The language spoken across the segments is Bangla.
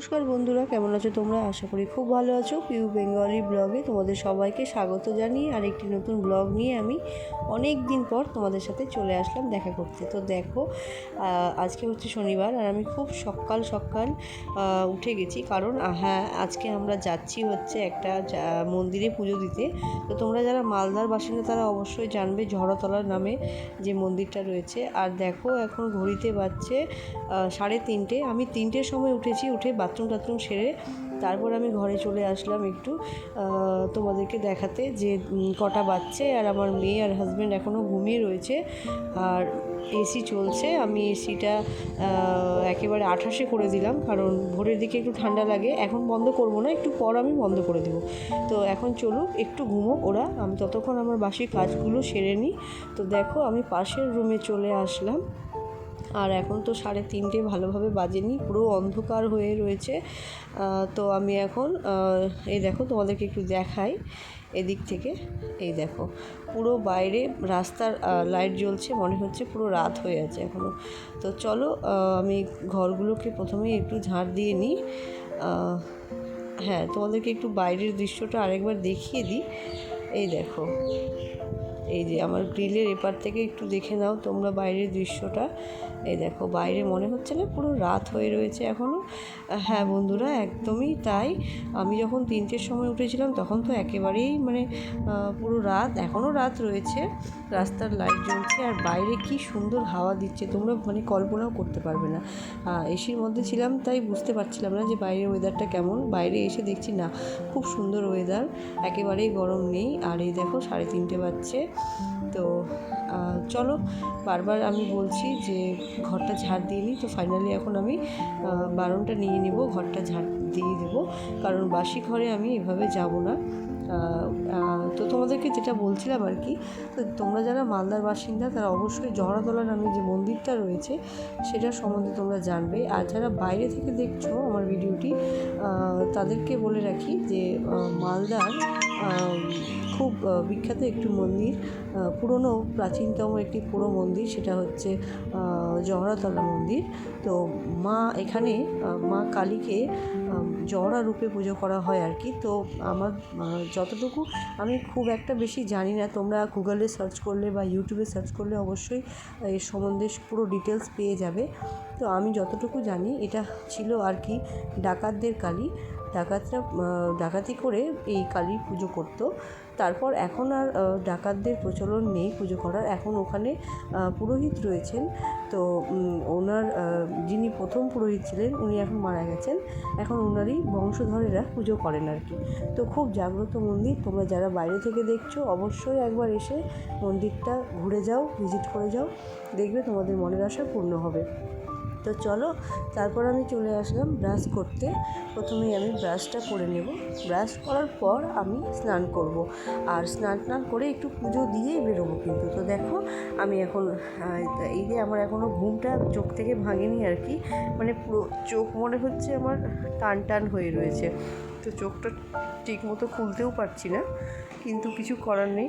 নমস্কার বন্ধুরা, কেমন আছো তোমরা? আশা করি খুব ভালো আছো। পিউ বেঙ্গলি ব্লগে তোমাদের সবাইকে স্বাগত জানিয়ে আর একটি নতুন ব্লগ নিয়ে আমি অনেক দিন পর তোমাদের সাথে চলে আসলাম দেখা করতে। তো দেখো আজকে হচ্ছে শনিবার আর আমি খুব সকাল সকাল উঠে গেছি। কারণ হ্যাঁ আজকে আমরা যাচ্ছি হচ্ছে একটা মন্দিরে পুজো দিতে। তো তোমরা যারা মালদার বাসিন্দা, তারা অবশ্যই জানবে ঝড়তলার নামে যে মন্দিরটা রয়েছে। আর দেখো, এখন ঘড়িতে বাজছে সাড়ে তিনটে। আমি তিনটের সময় উঠেছি, উঠে বাথরুম টাথরুম সেরে তারপর আমি ঘরে চলে আসলাম একটু তোমাদেরকে দেখাতে যে কটা বাচ্চে আর আমার মেয়ে আর হাজব্যান্ড এখনও ঘুমিয়ে রয়েছে আর এসি চলছে। আমি এসিটা একেবারে আঠাশে করে দিলাম কারণ ভোরের দিকে একটু ঠান্ডা লাগে। এখন বন্ধ করব না, একটু পর আমি বন্ধ করে দেবো। তো এখন চলুক, একটু ঘুমোক ওরা। আমি ততক্ষণ আমার বাসি কাজগুলো সেরে নিই। তো দেখো আমি পাশের রুমে চলে আসলাম। আর এখন তো সাড়ে তিনটে ভালোভাবে বাজেনি, পুরো অন্ধকার হয়ে রয়েছে। তো আমি এখন এই দেখো তোমাদেরকে একটু দেখাই এদিক থেকে। এই দেখো, পুরো বাইরে রাস্তার লাইট জ্বলছে, মনে হচ্ছে পুরো রাত হয়ে আছে এখনও তো চলো আমি ঘরগুলোকে প্রথমেই একটু ঝাঁট দিয়ে নিই। হ্যাঁ তোমাদেরকে একটু বাইরের দৃশ্যটা আরেকবার দেখিয়ে দিই। এই দেখো এই যে আমার গ্রিলের এপার থেকে একটু দেখে নাও তোমরা বাইরের দৃশ্যটা। এই দেখো, বাইরে মনে হচ্ছে না পুরো রাত হয়ে রয়েছে এখনও হ্যাঁ বন্ধুরা, একদমই তাই। আমি যখন তিনটের সময় উঠেছিলাম তখন তো একেবারেই মানে পুরো রাত এখনও রাত রয়েছে। রাস্তার লাইট জ্বলছে আর বাইরে কি সুন্দর হাওয়া দিচ্ছে, তোমরা মানে কল্পনাও করতে পারবে না। এসির মধ্যে ছিলাম তাই বুঝতে পারছিলাম না যে বাইরের ওয়েদারটা কেমন। বাইরে এসে দেখছি না, খুব সুন্দর ওয়েদার একেবারেই গরম নেই। আর এই দেখো সাড়ে তিনটে বাজছে। তো চলো, বারবার আমি বলছি যে ঘরটা ঝাড় দিয়ে নিই। তো ফাইনালি এখন আমি বারণটা নিয়ে নিব, ঘরটা ঝাড় দিয়ে দেবো। কারণ বাসি ঘরে আমি এভাবে যাব না। তো তোমাদেরকে যেটা বলছিলাম আর কি, তো তোমরা যারা মালদার বাসিন্দা, তারা অবশ্যই জহরাতলা নামে যে মন্দিরটা রয়েছে, সেটা সম্বন্ধে তোমরা জানবে। আর যারা বাইরে থেকে দেখছ আমার ভিডিওটি তাদেরকে বলে রাখি যে মালদার খুব বিখ্যাত একটি মন্দির পুরনো প্রাচীনতম একটি পুরো মন্দির, সেটা হচ্ছে জহরাতলা মন্দির। তো মা এখানে মা কালীকে জহরা রূপে পুজো করা হয় আর কি। তো আমার যতটুকু আমি খুব একটা বেশি জানি না, তোমরা গুগলে সার্চ করলে বা ইউটিউবে সার্চ করলে অবশ্যই এর সম্বন্ধে পুরো ডিটেলস পেয়ে যাবে। তো আমি যতটুকু জানি, এটা ছিল আর কি ডাকাতদের কালী। ডাকাতরা ডাকাতি করে এই কালীর পুজো করতো। তারপর এখন আর ডাকাতদের প্রচলন নেই পুজো করার। এখন ওখানে পুরোহিত রয়েছেন। তো ওনার যিনি প্রথম পুরোহিত ছিলেন, উনি এখন মারা গেছেন। এখন ওনারই বংশধরেরা পুজো করেন আর কি। তো খুব জাগ্রত মন্দির। তোমরা যারা বাইরে থেকে দেখছ, অবশ্যই একবার এসে মন্দিরটা ঘুরে যাও, ভিজিট করে যাও। দেখবে তোমাদের মনের আশা পূর্ণ হবে। তো চলো, তারপর আমি চলে আসলাম ব্রাশ করতে। প্রথমেই আমি ব্রাশটা করে নেব। ব্রাশ করার পর আমি স্নান করব। আর স্নান টান করে একটু পুজো দিয়েই বেরোবো কিন্তু। তো দেখো, আমি এখন এই যে আমার এখনও ঘুমটা চোখ থেকে ভাঙেনি আর কি মানে পুরো চোখ মনে হচ্ছে আমার টান টান হয়ে রয়েছে। তো চোখটা ঠিক মতো খুলতেও পারছি না, কিন্তু কিছু করার নেই।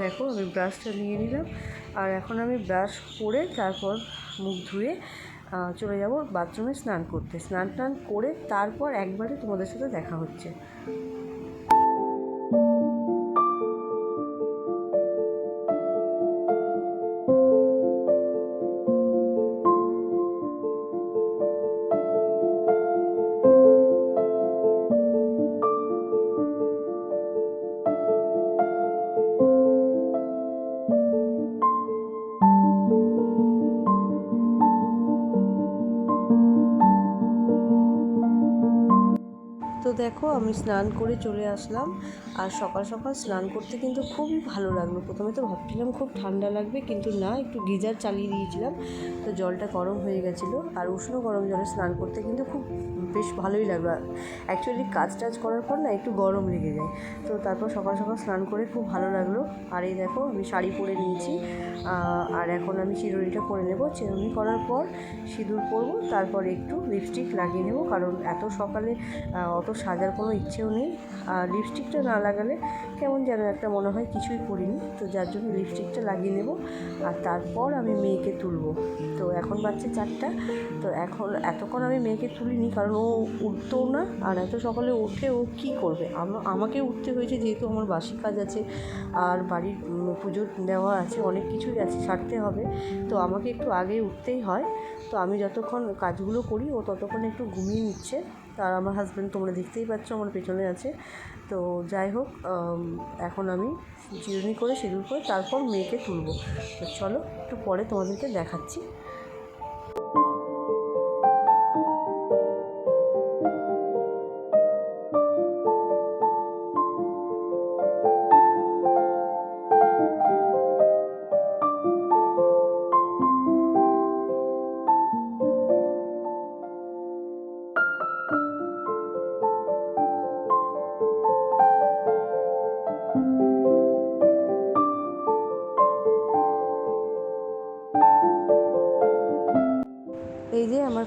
দেখো, আমি ব্রাশটা নিয়ে নিলাম। আর এখন আমি ব্রাশ করে তারপর মুখ ধুয়ে চলে যাব বাথরুমে স্নান করতে। স্নান টান করে তারপর একবারে তোমাদের সাথে দেখা হচ্ছে। দেখো, আমি স্নান করে চলে আসলাম। আর সকাল সকাল স্নান করতে কিন্তু খুবই ভালো লাগল। প্রথমে তো ভাবছিলাম খুব ঠান্ডা লাগবে, কিন্তু না, একটু গিজার চালিয়ে দিয়েছিলাম। তো জলটা গরম হয়ে গেছিল। আর উষ্ণ গরম জলে স্নান করতে কিন্তু খুব বেশ ভালোই লাগল। অ্যাকচুয়ালি কাজ টাজ করার পর না একটু গরম লেগে যায়। তো তারপর সকাল সকাল স্নান করে খুব ভালো লাগল। আর এই দেখো আমি শাড়ি পরে নিয়েছি। আর এখন আমি চিরুনিটা করে নেব। চিরুনি করার পর সিঁদুর পরবো। তারপর একটু লিপস্টিক লাগিয়ে নেব। কারণ এত সকালে অত সাজার কোনো ইচ্ছেও নেই। আর লিপস্টিকটা না লাগালে কেমন যেন একটা মনে হয় কিছুই করিনি তো যার জন্য লিপস্টিকটা লাগিয়ে নেব। আর তারপর আমি মেয়েকে তুলবো। তো এখন বাচ্চা চারটা। তো এখন, এতক্ষণ আমি মেয়েকে তুলিনি কারণ ও উঠতেও না, আর এত সকালে উঠে ও কী করবে? আমাকে উঠতে হয়েছে যেহেতু আমার বাসি কাজ আছে, আর বাড়ির পুজো দেওয়া আছে, অনেক কিছুই আছে সারতে হবে। তো আমাকে একটু আগে উঠতেই হয়। তো আমি যতক্ষণ কাজগুলো করি, ও ততক্ষণ একটু ঘুমিয়ে নিচ্ছে। আর আমার হাজব্যান্ড তোমরা দেখতেই পাচ্ছ আমার পেছনে আছে। তো যাই হোক এখন আমি চিরুনি করে সিঁদুর করে তারপর মেয়েকে তুলবো। তো চলো, একটু পরে তোমাদেরকে দেখাচ্ছি।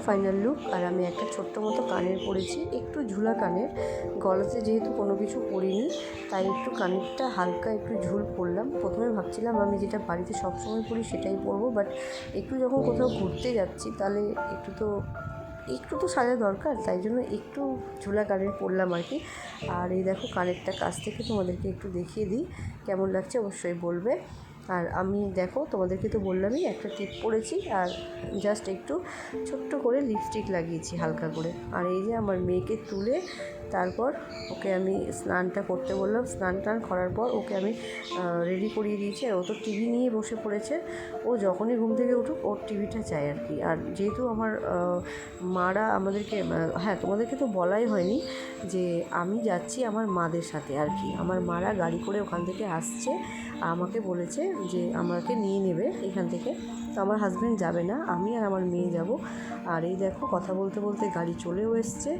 ফাইনাল লুক আর আমি একটা ছোট্ট মতো কানের পরেছি, একটু ঝুলা কানের। গলাতে যেহেতু কোনো কিছু পরিনি, তাই একটু কানেরটা হালকা একটু ঝুল পরলাম। প্রথমে ভাবছিলাম আমি যেটা বাড়িতে সবসময় পরি সেটাই পরবো বাট একটু যখন কোথাও ঘুরতে যাচ্ছি, তাহলে একটু তো একটু তো সাজা দরকার, তাই জন্য একটু ঝুলা কানের পরলাম আর কি। আর এই দেখো, কানেরটা কাছ থেকে তোমাদেরকে একটু দেখিয়ে দিই, কেমন লাগছে অবশ্যই বলবে। আর আমি দেখো, তোমাদেরকে তো বললামই, একটা টিপ পরেছি আর জাস্ট একটু ছোট্ট করে লিপস্টিক লাগিয়েছি হালকা করে। আর এই যে আমার মেয়েকে তুলে তারপর ওকে আমি স্নানটা করতে বললাম। স্নান টান করার পর ওকে আমি রেডি করিয়ে দিয়েছি। আর ও তো টিভি নিয়ে বসে পড়েছে। ও যখনই ঘুম থেকে উঠুক, ওর টিভিটা চাই আর কি। আর যেহেতু আমার মারা আমাদেরকে হ্যাঁ তোমাদেরকে তো বলাই হয়নি যে আমি যাচ্ছি আমার মাদের সাথে আর কি। আমার মারা গাড়ি করে ওখান থেকে আসছে। আমাকে বলেছে যে আমাকে নিয়ে নেবে এখান থেকে। তো আমার হাজব্যান্ড যাবে না, আমি আর আমার মেয়ে যাব। আর এই দেখো কথা বলতে বলতে গাড়ি চলেও এসছে।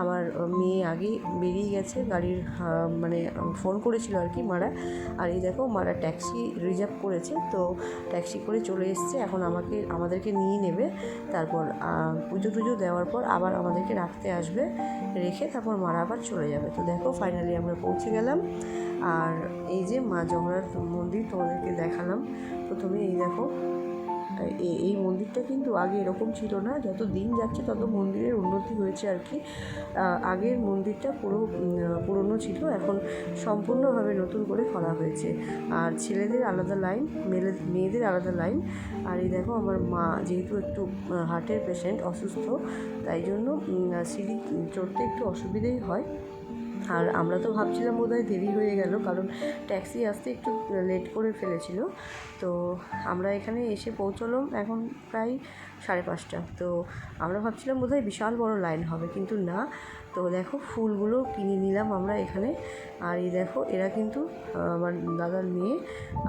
আমার মেয়ে আগে বেরিয়ে গেছে গাড়ির মানে ফোন করেছিল আর কি মারা। আর এই দেখো মারা ট্যাক্সি রিজার্ভ করেছে, তো ট্যাক্সি করে চলে এসছে। এখন আমাকে, আমাদেরকে নিয়ে নেবে। তারপর পুজো টুজো দেওয়ার পর আবার আমাদেরকে রাখতে আসবে। রেখে তারপর মারা আবার চলে যাবে। তো দেখো ফাইনালি আমরা পৌঁছে গেলাম। আর এই যে মা জগন্নাথ মন্দির তোমাদেরকে দেখালাম। প্রথমে এই দেখো এই মন্দিরটা কিন্তু আগে এরকম ছিল না। যত দিন যাচ্ছে তত মন্দিরের উন্নতি হয়েছে আর কি। আগের মন্দিরটা পুরো পুরনো ছিল, এখন সম্পূর্ণভাবে নতুন করে করা হয়েছে। আর ছেলেদের আলাদা লাইন, মেলে, মেয়েদের আলাদা লাইন। আর এই দেখো আমার মা যেহেতু একটু হার্টের পেশেন্ট অসুস্থ, তাই জন্য সিঁড়ি চড়তে একটু অসুবিধেই হয়। আর আমরা তো ভাবছিলাম বোধহয় দেরি হয়ে গেল, কারণ ট্যাক্সি আসতে একটু লেট করে ফেলেছিল। তো আমরা এখানে এসে পৌঁছলাম এখন প্রায় সাড়ে পাঁচটা। তো আমরা ভাবছিলাম বোধহয় বিশাল বড় লাইন হবে, কিন্তু না। তো দেখো, ফুলগুলো কিনে নিলাম আমরা এখানে। আর এই দেখো, এরা কিন্তু আমার দাদার মেয়ে।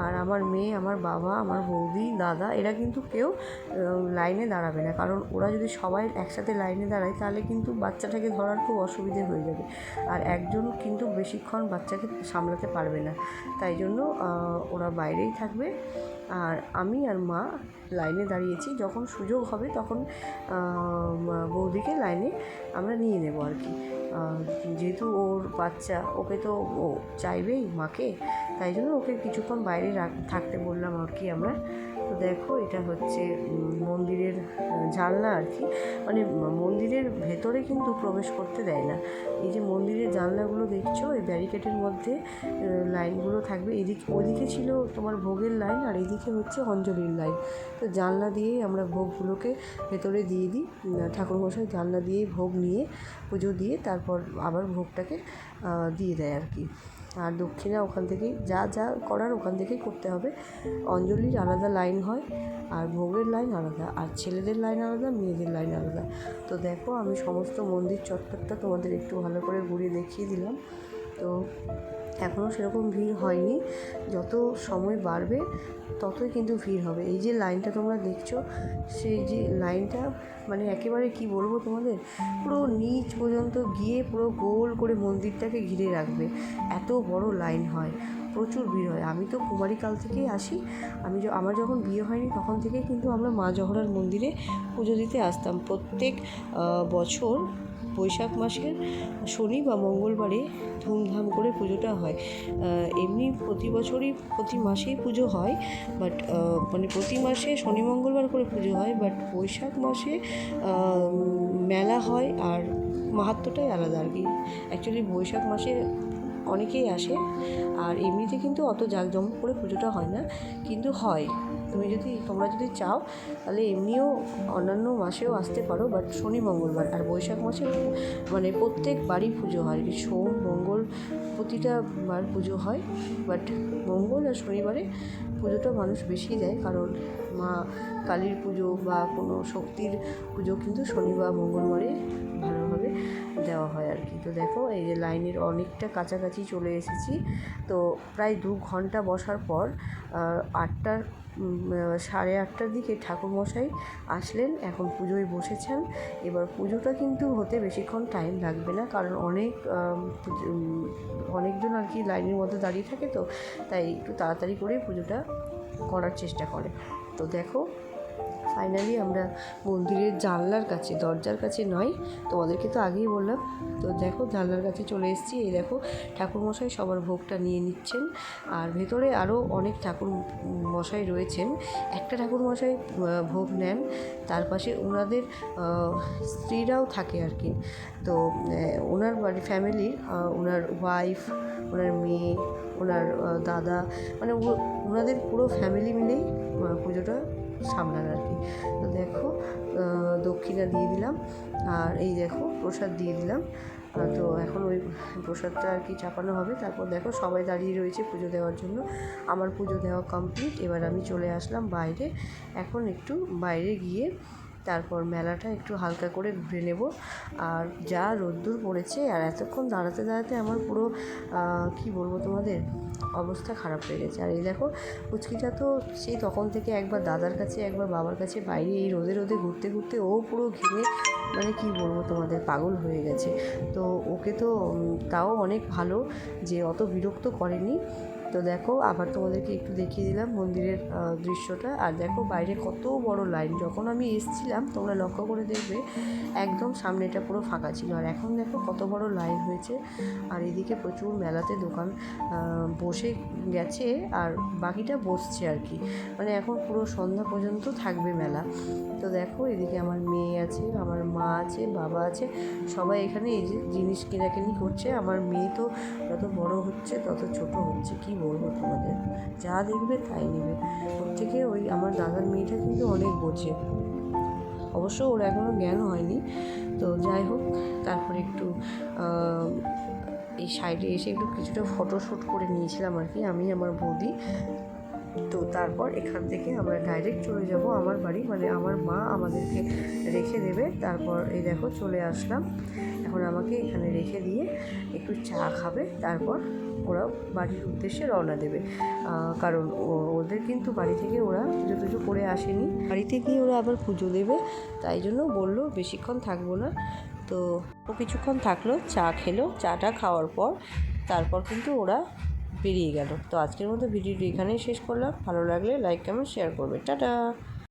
আর আমার মেয়ে, আমার বাবা, আমার বৌদি, দাদা, এরা কিন্তু কেউ লাইনে দাঁড়াবে না। কারণ ওরা যদি সবাই একসাথে লাইনে দাঁড়ায়, তাহলে কিন্তু বাচ্চাটাকে ধরার খুব অসুবিধে হয়ে যাবে। আর একজন কিন্তু বেশিক্ষণ বাচ্চাকে সামলাতে পারবে না। তাই জন্য ওরা বাইরেই থাকবে। আর আমি আর মা লাইনে দাঁড়িয়েছি, যখন সুযোগ হবে তখন বৌদিকে লাইনে আমরা নিয়ে নেব আর কি। যেহেতু ওর বাচ্চা, ওকে তো ও চাইবেই মাকে, তাই জন্য ওকে কিছুক্ষণ বাইরে থাকতে বললাম আর কি আমরা। তো দেখো, এটা হচ্ছে মন্দিরের জানলা আর কি। মানে মন্দিরের ভেতরে কিন্তু প্রবেশ করতে দেয় না। এই যে মন্দিরের জানলাগুলো দেখছ, এই ব্যারিকেডের মধ্যে লাইনগুলো থাকবে। এদিকে, ওদিকে ছিল তোমার ভোগের লাইন, আর এদিকে হচ্ছে অঞ্জলির লাইন। তো জানলা দিয়েই আমরা ভোগগুলোকে ভেতরে দিয়ে দিই। ঠাকুরমশাই জানলা দিয়েই ভোগ নিয়ে পুজো দিয়ে তারপর আবার ভোগটাকে দিয়ে দেয় আর কি। আর দক্ষিণে ওখান থেকেই, যা যা করার ওখান থেকেই করতে হবে। অঞ্জলির আলাদা লাইন হয়, আর ভোগের লাইন আলাদা, আর ছেলেদের লাইন আলাদা, মেয়েদের লাইন আলাদা। তো দেখো, আমি সমস্ত মন্দির চত্বরটা তোমাদের একটু ভালো করে ঘুরিয়ে দেখিয়ে দিলাম। তো এখনও সেরকম ভিড় হয়নি। যত সময় বাড়বে, ততই কিন্তু ভিড় হবে। এই যে লাইনটা তোমরা দেখছ, সেই যে লাইনটা মানে একেবারে কি বলব তোমাদের, পুরো নিচ পর্যন্ত গিয়ে পুরো গোল করে মন্দিরটাকে ঘিরে রাখবে। এত বড় লাইন হয়, প্রচুর ভিড় হয়। আমি তো কুমারীকাল থেকেই আসি। আমি আমার যখন বিয়ে হয়নি, তখন থেকেই কিন্তু আমরা মা জহরার মন্দিরে পুজো দিতে আসতাম। প্রত্যেক বছর বৈশাখ মাসের শনি বা মঙ্গলবারে ধুমধাম করে পুজোটা হয়। এমনি প্রতি বছরই, প্রতি মাসেই পুজো হয় বাট মানে প্রতি মাসে শনি, মঙ্গলবার করে পুজো হয় বাট বৈশাখ মাসে মেলা হয় আর মাহাত্ম্যটাই আলাদা আর কি। অ্যাকচুয়ালি বৈশাখ মাসে অনেকেই আসে আর এমনিতে কিন্তু অত জাঁকজমক করে পুজোটা হয় না, কিন্তু হয়। তুমি যদি, তোমরা যদি চাও, তাহলে এমনিও অন্যান্য মাসেও আসতে পারো বাট শনি মঙ্গলবার আর বৈশাখ মাসে মানে প্রত্যেক বাড়ি পুজো হয়। কি সোম, মঙ্গল প্রতিটা বার পুজো হয় বাট মঙ্গল আর শনিবারে পুজোটা মানুষ বেশি দেয়, কারণ মা কালীর পুজো বা কোনো শক্তির পুজো কিন্তু শনি বা মঙ্গলবারে ভালোভাবে দেওয়া হয় আর কি। তো দেখো, এই যে লাইনের অনেকটা কাছাকাছি চলে এসেছি। তো প্রায় দু ঘণ্টা বসার পর আটটার সাড়ে আটটার দিকে ঠাকুরমশাই আসলেন। এখন পুজোয় বসেছেন। এবার পুজোটা কিন্তু হতে বেশিক্ষণ টাইম লাগবে না, কারণ অনেক অনেকজন আর কি লাইনের মধ্যে দাঁড়িয়ে থাকে তো, তাই একটু তাড়াতাড়ি করে পুজোটা করার চেষ্টা করে। তো দেখো ফাইনালি আমরা মন্দিরের জানলার কাছে, দরজার কাছে নয়, তোমাদেরকে তো আগেই বললাম। তো দেখো, জানলার কাছে চলে এসেছি। এই দেখো, ঠাকুরমশাই সবার ভোগটা নিয়ে নিচ্ছেন। আর ভেতরে আরও অনেক ঠাকুর মশাই রয়েছেন। একটা ঠাকুরমশাই ভোগ নেন। তার পাশে ওনাদের স্ত্রীরাও থাকে আর কি। তো ওনার বাড়ি ফ্যামিলির ওনার ওয়াইফ ওনার মেয়ে ওনার দাদা মানে ওনাদের পুরো ফ্যামিলি মিলেই পুজোটা সামলান আর কি। তো দেখো দক্ষিণা দিয়ে দিলাম, আর এই দেখো, প্রসাদ দিয়ে দিলাম। তো এখন ওই প্রসাদটা আর কি চাপানো হবে। তারপর দেখো, সবাই দাঁড়িয়ে রয়েছে পুজো দেওয়ার জন্য। আমার পুজো দেওয়া কমপ্লিট এবার আমি চলে আসলাম বাইরে। এখন একটু বাইরে গিয়ে তারপর মেলাটা একটু হালকা করে ঘুরে নেব। আর যা রোদ্দুর পড়েছে, আর এতক্ষণ দাঁড়াতে দাঁড়াতে আমার পুরো কি বলব তোমাদের? অবস্থা খারাপ হয়ে গেছে। আর এই দেখো পুচকিটা তো সেই তখন থেকে একবার দাদার কাছে, একবার বাবার কাছে, বাইরে এই রোদে রোদে ঘুরতে ঘুরতে ও পুরো ঘিরে মানে কি বলব তোমাদের, পাগল হয়ে গেছে। তো ওকে তো তাও অনেক ভালো যে অত বিরক্ত করেনি। তো দেখো, আবার তোমাদেরকে একটু দেখিয়ে দিলাম মন্দিরের দৃশ্যটা। আর দেখো, বাইরে কত বড় লাইন। যখন আমি এসছিলাম, তোমরা লক্ষ্য করে দেখবে, একদম সামনেটা পুরো ফাঁকা ছিল। আর এখন দেখো, কত বড় লাইন হয়েছে। আর এদিকে প্রচুর মেলাতে দোকান বসে গেছে। আর বাকিটা বসছে আর কি। মানে এখন পুরো সন্ধ্যা পর্যন্ত থাকবে মেলা। তো দেখো, এদিকে আমার মেয়ে আছে, আমার মা আছে, বাবা আছে। সবাই এখানে এই যে জিনিস কেনাকানি করছে। আমার মেয়ে তো যত বড় হচ্ছে, তত ছোট হচ্ছে। কি বলব তোমাদের। যা দেখবে তাই নেবে। ওর থেকে ওই আমার দাদার মেয়েটা কিন্তু অনেক বোঝে। অবশ্য ওর এখনও জ্ঞান হয়নি। তো যাই হোক, তারপরে একটু এই সাইডে এসে একটু কিছুটা ফটোশ্যুট করে নিয়েছিলাম আর কি। আমি, আমার বৌদি তো তারপর এখান থেকে আমরা ডাইরেক্ট চলে যাব আমার বাড়ি মানে আমার মা আমাদেরকে রেখে দেবে। তারপর এই দেখো চলে আসলাম। এখন আমাকে এখানে রেখে দিয়ে একটু চা খাবে, তারপর ওরা বাড়ির উদ্দেশ্যে রওনা দেবে। কারণ ওদের কিন্তু বাড়ি থেকে ওরা পুজো টুজো করে আসেনি। বাড়িতে গিয়ে ওরা আবার পুজো দেবে, তাই জন্য বলল বেশিক্ষণ থাকব না। তো ও কিছুক্ষণ থাকল, চা খেলো, চাটা খাওয়ার পর, তারপর কিন্তু ওরা বেরিয়ে গেল। তো আজকের মতো ভিডিওটি এখানেই শেষ করলাম। ভালো লাগলে লাইক কমেন্ট শেয়ার করবে। টাটা!